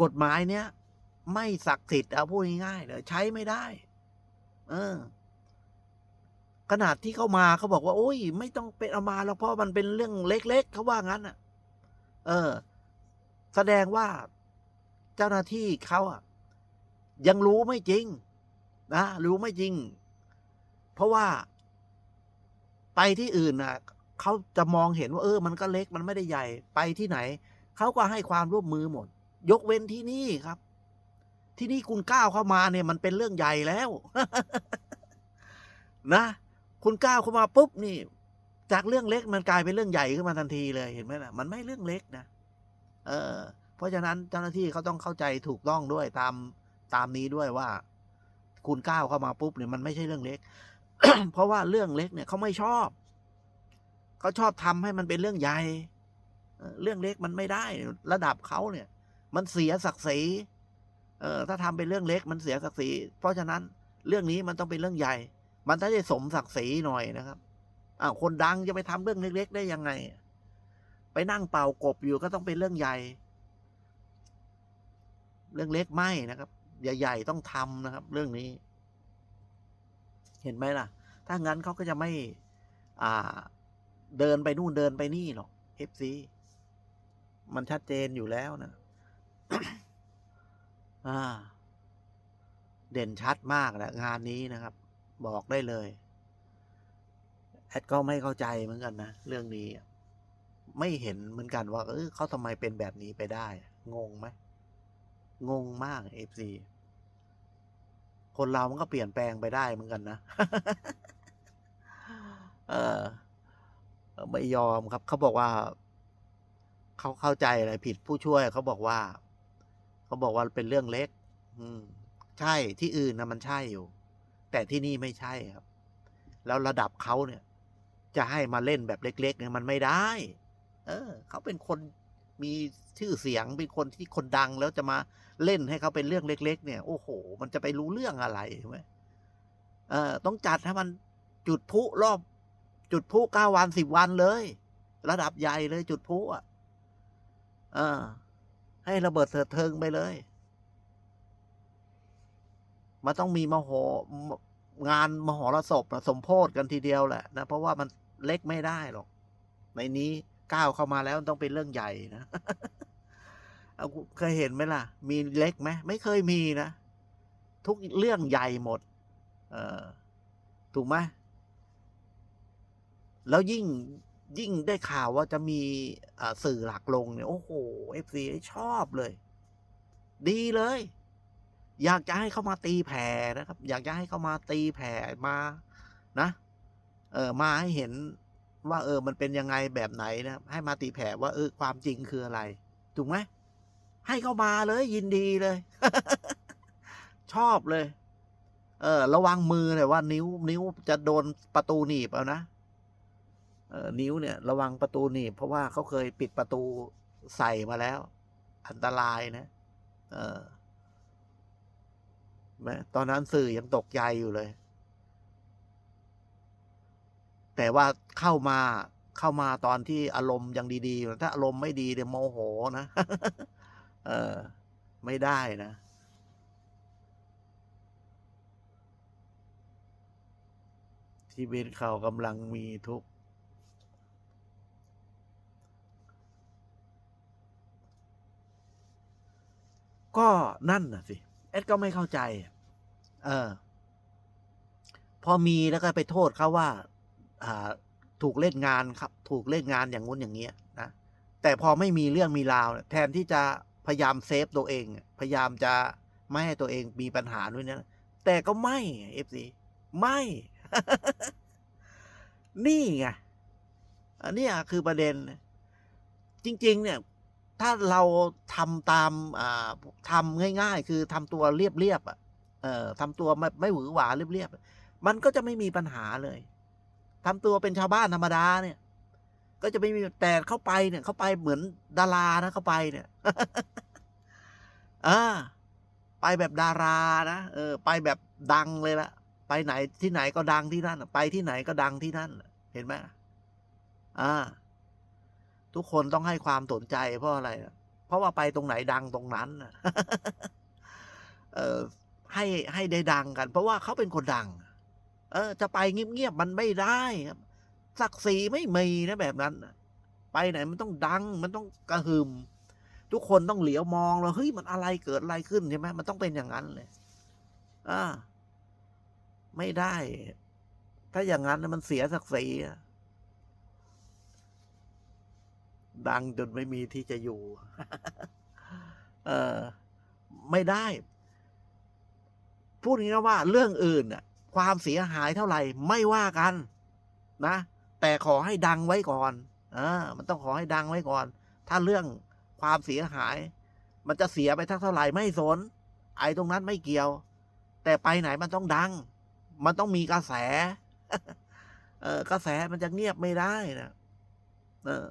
กฎหมายเนี้ยไม่ศักดิ์สิทธิ์เอาพูดง่ายๆเลยใช้ไม่ได้ เออ ขนาดที่เข้ามาเขาบอกว่า โอ้ย ไม่ต้องเป็นเอามาแล้วเพราะมันเป็นเรื่องเล็กๆเขาว่างั้นอะ เออ แสดงว่าเจ้าหน้าที่เขาอะ ยังรู้ไม่จริง นะรู้ไม่จริง เพราะว่า ไปที่อื่นน่ะเขาจะมองเห็นว่า เออ มันก็เล็กมันไม่ได้ใหญ่ไปที่ไหนเขาก็ให้ความร่วมมือหมด ยกเว้นที่นี่ครับ ที่นี่คุณก้าวเข้ามาเนี่ย มันเป็นเรื่องใหญ่แล้ว นะ คุณก้าวเข้ามาปุ๊บนี่ จากเรื่องเล็กมันกลายเป็นเรื่องใหญ่ขึ้นมาทันทีเลยเห็นไหมล่ะมันไม่เรื่องเล็กนะเออ เพราะฉะนั้นเจ้าหน้าที่เขาต้องเข้าใจถูกต้องด้วยตามตามนี้ด้วยว่า คุณก้าวเข้ามาปุ๊บเนี่ยมันไม่ใช่เรื่องเล็ก เพราะว่าเรื่องเล็กเนี่ยเขาไม่ชอบเขาชอบทำให้มันเป็นเรื่องใหญ่เออเรื่องเล็กมันไม่ได้ ระดับเขาเนี่ย มันเสียศักดิ์ศรีเออถ้าทำเป็นเรื่องเล็กมันเสียศักดิ์ศรีเพราะฉะนั้นเรื่องนี้มันต้องเป็นเรื่องใหญ่ มันต้องได้สมศักดิ์ศรีหน่อยนะครับอ้าวคนดังจะไปทำเรื่องเล็ก ๆ ได้ยังไง ไปนั่งเป่ากบอยู่ก็ต้องเป็นเรื่องใหญ่ เรื่องเล็กไม่นะครับใหญ่ๆต้องทำนะครับ เรื่องนี้ เห็นไหมล่ะ ถ้างั้นเขาก็จะไม่ อ่า เดินไปนู่นเดินไปนี่หรอกเอฟซีมันชัดเจนอยู่แล้วนะ เด่นชัดมากนะงานนี้นะครับ บอกได้เลย แอดก็ไม่เข้าใจเหมือนกันนะ เรื่องนี้ ไม่เห็นเหมือนกันว่า เออเขาทำไมเป็นแบบนี้ไปได้ งงไหมงงมากเอฟซีคนเรามันก็เปลี่ยนแปลงไปได้เหมือนกันนะ เออ ไม่ยอมครับ เขาบอกว่า เขาเข้าใจอะไรผิดผู้ช่วย เขาบอกว่า เขาบอกว่าเป็นเรื่องเล็ก อืม ใช่ที่อื่นนะมันใช่อยู่ แต่ที่นี่ไม่ใช่ครับ แล้วระดับเขาเนี่ย จะให้มาเล่นแบบเล็ก ๆ เนี่ยมันไม่ได้ เออเขาเป็นคนมีชื่อเสียงเป็นคนที่คนดังแล้วจะมาเล่นให้เขาเป็นเรื่องเล็ก ๆ เนี่ย โอ้โห มันจะไปรู้เรื่องอะไรใช่ไหมเออต้องจัดให้มันจุดพลุรอบ จุดพลุเก้าวันสิบวันเลย ระดับใหญ่เลยจุดพลุอะ เออ ให้ระเบิดเถิดเทิงไปเลย มันต้องมีมโหงานมหรสพนะสมโพธกันทีเดียวแหละนะเพราะว่ามันเล็กไม่ได้หรอก ในนี้ก้าวเข้ามาแล้วต้องเป็นเรื่องใหญ่นะเเคยเห็นไหมล่ะ มีเล็กไหมไม่เคยมีนะ ทุกเรื่องใหญ่หมด เออถูกไหมแล้วยิ่ง ยิ่งได้ข่าวว่าจะมีสื่อหลักลงเนี่ย โอ้โหเอฟซีชอบเลย ดีเลย อยากจะให้เข้ามาตีแผ่นะครับ อยากจะให้เข้ามาตีแผ่มานะ เออมาให้เห็นว่า เออ มันเป็นยังไงแบบไหนนะให้มาตีแผ่ว่าเออความจริงคืออะไรถูกไหมให้เข้ามาเลยยินดีเลย ชอบเลย เออ ระวังมือเลยว่านิ้ว นิ้วจะโดนประตูหนีบเอานะ นิ้วเนี่ยระวังประตูหนีบเพราะว่าเขาเคยปิดประตูใส่มาแล้ว อันตรายนะเออตอนนั้นสื่อยังตกใจอยู่เลย แต่ว่าเข้ามาเข้ามาตอนที่อารมณ์ยังดีๆถ้าอารมณ์ไม่ดีเนี่ยวโมโหนะเออ ไม่ได้นะชีวิตเขากำลังมีทุกข์ ก็นั่นน่ะสิเอ็ดก็ไม่เข้าใจ เออ พอมีแล้วก็ไปโทษเขาว่า อ่า ถูกเล่นงานครับ ถูกเล่นงานอย่างงู้นอย่างเงี้ยนะแต่พอไม่มีเรื่องมีราวแทนที่จะพยายามเซฟตัวเอง พยายามจะไม่ให้ตัวเองมีปัญหาด้วยนะแต่ก็ไม่เอฟซีไม่ นี่ไงอันนี้คือประเด็น จริง ๆ เนี่ย ถ้าเราทำตามอ่าทำง่าย ๆ คือทำตัวเรียบๆอะเอ่อทำตัวไม่ไม่หวือหวาเรียบๆมันก็จะไม่มีปัญหาเลยทำตัวเป็นชาวบ้านธรรมดาเนี่ย ก็จะไม่มีแต่เข้าไปเนี่ยเข้าไปเหมือนดารานะเข้าไปเนี่ยอ่าไปแบบดารานะเออ ไปแบบดังเลยละไปไหนที่ไหนก็ดังที่นั่น ไปที่ไหนก็ดังที่นั่น เห็นไหมอ่า ทุกคนต้องให้ความสนใจเพราะอะไร เพราะว่าไปตรงไหนดังตรงนั้นเออให้ให้ได้ดังกัน เพราะว่าเขาเป็นคนดัง เออ จะไปเงียบๆมันไม่ได้ครับศักดิ์ศรีไม่มีนะแบบนั้นไปไหนมันต้องดัง มันต้องกระหึ่มทุกคนต้องเหลียวมองแล้วเฮ้ยมันอะไรเกิดอะไรขึ้นใช่ไหมมันต้องเป็นอย่างนั้นเลยอ่าไม่ได้ ถ้าอย่างนั้นมันเสียศักดิ์ศรีอะ ดังจนไม่มีที่จะอยู่ เออไม่ได้ พูดง่ายๆว่าเรื่องอื่นน่ะ ความเสียหายเท่าไหร่ ไม่ว่ากัน นะ แต่ขอให้ดังไว้ก่อนเออมันต้องขอให้ดังไว้ก่อน ถ้าเรื่องความเสียหาย มันจะเสียไปทักเท่าไหร่ไม่สน ไอ้ตรงนั้นไม่เกี่ยว แต่ไปไหนมันต้องดัง มันต้องมีกระแส เออกระแสมันจะเงียบไม่ได้นะเออ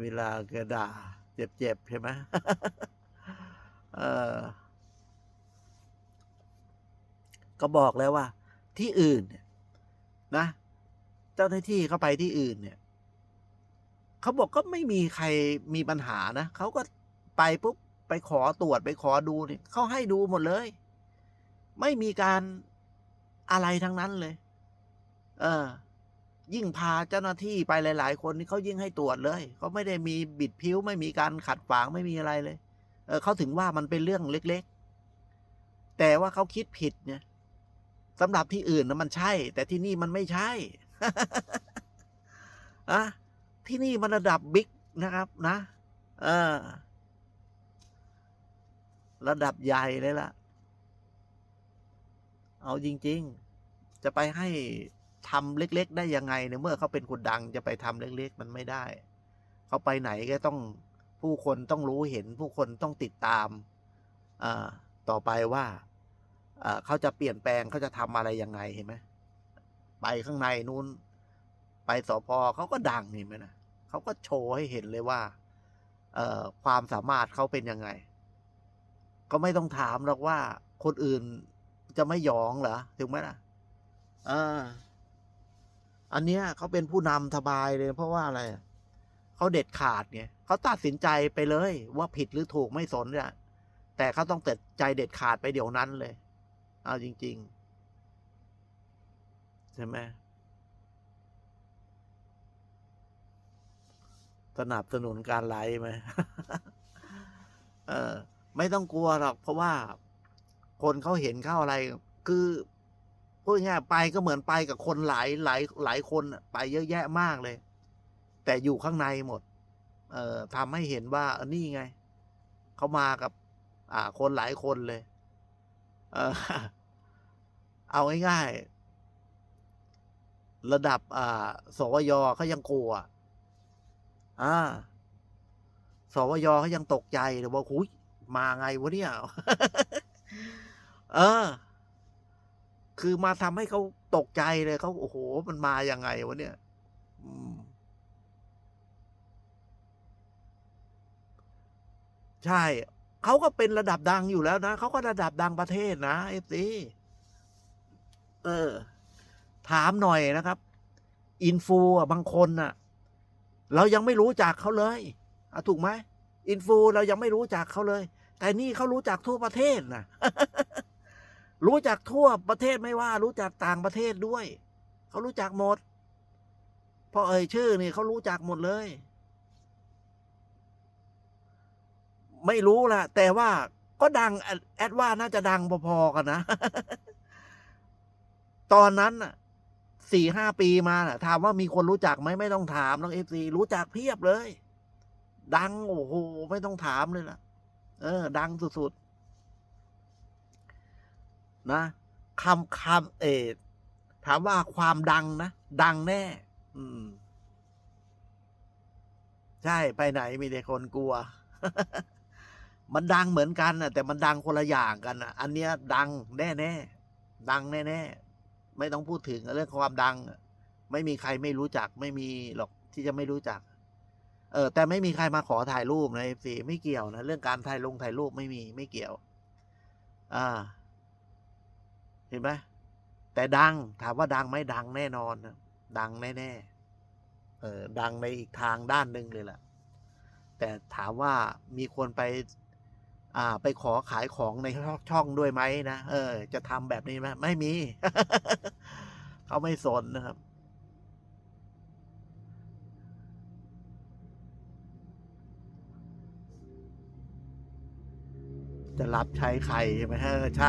เวลาแกด่า เจ็บ ๆ ใช่ไหมเออ ก็บอกแล้วว่า ที่อื่นเนี่ยนะ เจ้าหน้าที่เขาไปที่อื่นเนี่ยเขาบอกก็ไม่มีใครมีปัญหานะเขาก็ไปปุ๊บไปขอตรวจไปขอดูเนี่ยเขาให้ดูหมดเลย ไม่มีการอะไรทั้งนั้นเลย เออ ยิ่งพาเจ้าหน้าที่ไปหลาย ๆ คนนี่เขายิ่งให้ตรวจเลยเขาไม่ได้มีบิดพิ้วไม่มีการขัดขวางไม่มีอะไรเลย เออเขาถึงว่ามันเป็นเรื่องเล็ก ๆ แต่ว่าเขาคิดผิดเนี่ยสำหรับที่อื่นนะมันใช่ แต่ที่นี่มันไม่ใช่อะที่นี่มันระดับบิ๊กนะครับ นะเออระดับใหญ่เลยล่ะ เอาจริง ๆ จะไปให้ ทำเล็ก ๆ ได้ยังไงเนี่ยเมื่อเขาเป็นคนดังจะไปทำเล็ก ๆ มันไม่ได้ เขาไปไหนก็ต้องผู้คนต้องรู้เห็นผู้คนต้องติดตามต่อไปว่าเขาจะเปลี่ยนแปลงเขาจะทำอะไรยังไงเห็นไหมไปข้างในนู้น ไปสพอเขาก็ดังเห็นไหมนะเขาก็โชว์ให้เห็นเลยว่าเออความสามารถเขาเป็นยังไง ก็ไม่ต้องถามหรอกว่าคนอื่นจะไม่หยองเหรอถึงไหมล่ะอ่า อันเนี้ยเขาเป็นผู้นำสบายเลย เพราะว่าอะไรเขาเด็ดขาดไงเขาตัดสินใจไปเลยว่าผิดหรือถูกไม่สนเนี่ยแต่เขาต้องตัดใจเด็ดขาดไปเดี๋ยวนั้นเลย เอาจริง ๆ ใช่ไหมสนับสนุนการไลฟ์ไหมเออ ไม่ต้องกลัวหรอก เพราะว่าคนเขาเห็นเข้าอะไร คือ พูดง่ายไปก็เหมือนไปกับคนหลายหลายหลายคนไปเยอะแยะมากเลย แต่อยู่ข้างในหมด เอ่อทำให้เห็นว่าออนี่ไงเขามากับ อ่า คนหลายคนเลย เออเอาง่ายๆระดับ อ่า สวยเขายังกลัว อ่า สวยเขายังตกใจเลยว่าหุยมาไงวะเนี่ย เออ คือมาทำให้เขาตกใจเลยเขาโอ้โห มันมาอยังไงวะเนี่ยใช่ เขาก็เป็นระดับดังอยู่แล้วนะเขาก็ระดับดังประเทศนะเอฟซีเออ ถามหน่อยนะครับ อินฟูอะบางคนน่ะ เรายังไม่รู้จักเขาเลยอะถูกไหมอินฟูเรายังไม่รู้จักเขาเลย แต่นี่เขารู้จักทั่วประเทศนะ รู้จักทั่วประเทศไม่ว่า รู้จักต่างประเทศด้วย เขารู้จักหมดพอเอ่ยชื่อนี่เขารู้จักหมดเลย ไม่รู้ละแต่ว่าก็ดัง แอดว่าน่าจะดังพอๆกันนะ ตอนนั้นน่ะสี่ห้าปีมาถามว่ามีคนรู้จักไหมไม่ต้องถามน้องเอฟซีรู้จักเพียบเลย ดัง โอ้โห ไม่ต้องถามเลยล่ะ เออ ดังสุดๆ นะคำคำเออถามว่าความดังนะ ดังแน่ อืม ใช่ไปไหนมีแต่คนกลัว มันดังเหมือนกันนะแต่มันดังคนละอย่างกันนะอันเนี้ย ดังแน่แน่ดังแน่แน่ไม่ต้องพูดถึงเรื่องความดัง ไม่มีใครไม่รู้จัก ไม่มีหรอกที่จะไม่รู้จัก เออ แต่ไม่มีใครมาขอถ่ายรูปนะเอฟซีไม่เกี่ยวนะเรื่องการถ่ายลงถ่ายรูปไม่มีไม่เกี่ยว อ่า เห็นไหมแต่ดังถามว่าดังไหมดังแน่นอนดังแน่ๆเออดังในอีกทางด้านหนึ่งเลยแหละแต่ถามว่ามีคนไป อ่า ไปขอขายของในช่องด้วยไหมนะเออ จะทำแบบนี้ไหมไม่มี เขาไม่สนนะครับจะรับใช้ใครใช่ไหมฮะใช่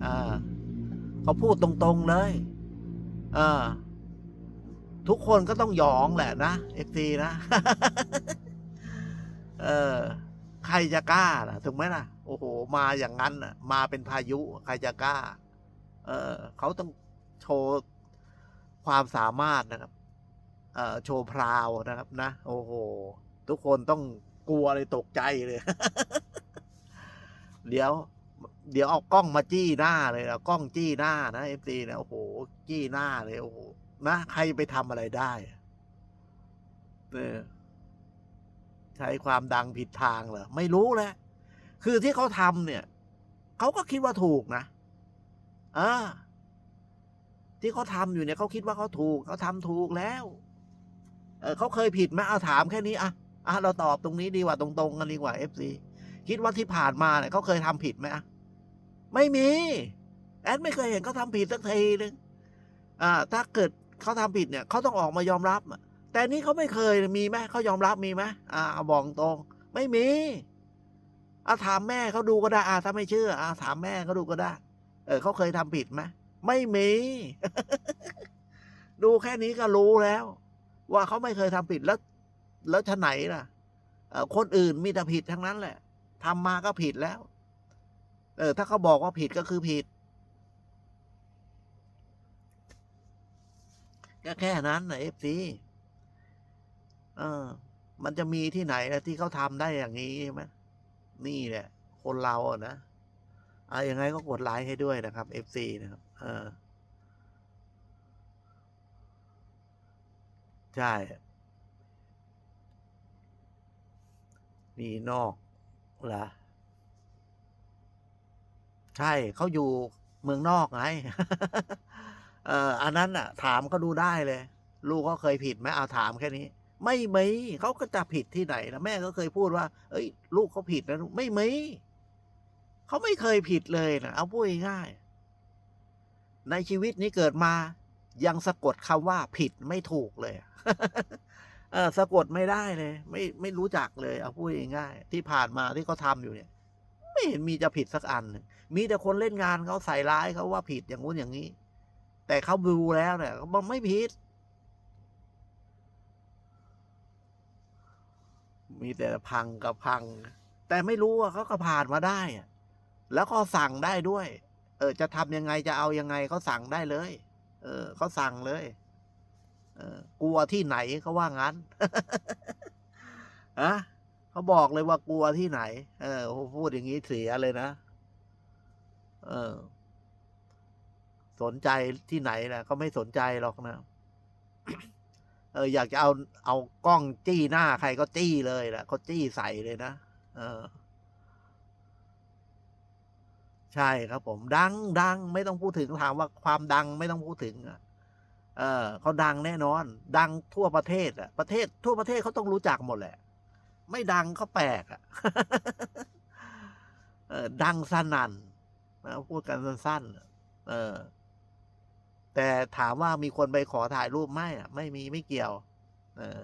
อ่า เขาพูดตรงๆเลยอ่าทุกคนก็ต้องยองแหละนะเอฟซีนะเออใครจะกล้าล่ะถูกไหมล่ะ โอ้โห มาอย่างนั้นน่ะมาเป็นพายุ ใครจะกล้า เออเขาต้องโชว์ความสามารถนะครับเอ่อโชว์พราวนะครับ นะ โอ้โห ทุกคนต้องกลัวเลยตกใจเลย เดี๋ยว เดี๋ยวเอากล้องมาจี้หน้าเลยนะกล้องจี้หน้านะเอฟซีนะโอ้โหจี้หน้าเลยโอ้โหนะใครไปทำอะไรได้เออใช้ความดังผิดทางเหรอไม่รู้แหละคือที่เขาทำเนี่ยเขาก็คิดว่าถูกนะอ่าที่เขาทำอยู่เนี่ยเขาคิดว่าเขาถูกเขาทำถูกแล้ว เออเขาเคยผิดไหมเอาถามแค่นี้อะอะเราตอบตรงนี้ดีกว่าตรงๆกันดีกว่าเอฟซีคิดว่าที่ผ่านมาเนี่ยเขาเคยทำผิดไหมอะ ไม่มี แอดไม่เคยเห็นเขาทำผิดสักทีนึงอ่า ถ้าเกิดเขาทำผิดเนี่ยเขาต้องออกมายอมรับแต่นี่เขาไม่เคยมีไหมเขายอมรับมีไหมอ่าบอกตรง ไม่มีเอาถามแม่เขาดูก็ได้อ่าถ้าไม่เชื่ออ่าถามแม่เขาดูก็ได้ เออเขาเคยทำผิดไหมไม่มี ดูแค่นี้ก็รู้แล้ว ว่าเขาไม่เคยทำผิดแล้ว แล้วชะไหนล่ะคนอื่นมีแต่ผิดทั้งนั้นแหละทำมาก็ผิดแล้ว เออ ถ้าเขาบอกว่าผิดก็คือผิด ก็แค่นั้นนะเอฟซีเออ มันจะมีที่ไหนนะที่เขาทำได้อย่างนี้ใช่ไหมนี่แหละ คนเราอะนะอะยังไงก็กดไลค์ให้ด้วยนะครับเอฟซีนะครับ เออ ใช่นี่นอกเหรอ ใช่เขาอยู่เมืองนอกไงเอออันนั้นอะ ถามเขาดูได้เลย ลูกเขาเคยผิดไหมเอาถามแค่นี้ ไม่มีเขาก็จะผิดที่ไหนนะแม่ก็เคยพูดว่า เอ้ย ลูกเขาผิดนะไม่มีเขาไม่เคยผิดเลยนะเอาพูดง่ายในชีวิตนี้เกิดมา ยังสะกดคำว่าผิดไม่ถูกเลย เออสะกดไม่ได้เลย ไม่ไม่รู้จักเลย เอาพูดง่ายที่ผ่านมาที่เขาทำอยู่เนี่ย ไม่เห็นมีจะผิดสักอันหนึ่งมีแต่คนเล่นงานเขาใส่ร้ายเขาว่าผิดอย่างงู้นอย่างนี้ แต่เขาดูแล้วเนี่ยมันไม่ผิด มีแต่พังกับพัง แต่ไม่รู้ว่าเขาก็ผ่านมาได้อะแล้วก็สั่งได้ด้วย เออ จะทำยังไงจะเอายังไงเขาสั่งได้เลย เออเขาสั่งเลยเออกลัวที่ไหนเขาว่างั้นอะ เขาบอกเลยว่ากลัวที่ไหน เออพูดอย่างนี้เสียเลยนะ เออ สนใจที่ไหนนะก็ไม่สนใจหรอกนะ เออ อยากจะเอาเอากล้องจี้หน้าใครก็จี้เลยแหละเขาจี้ใส่เลยนะ เออ ใช่ครับผม ดังดังไม่ต้องพูดถึงถามว่าความดังไม่ต้องพูดถึงอะเออเขาดังแน่นอน ดังทั่วประเทศอะ ประเทศทั่วประเทศเขาต้องรู้จักหมดแหละ ไม่ดังก็แปลกอะเออดังสนั่นนะพูดกันสั้นๆเออ แต่ถามว่ามีคนไปขอถ่ายรูปไหมอะ ไม่มีไม่เกี่ยว เออ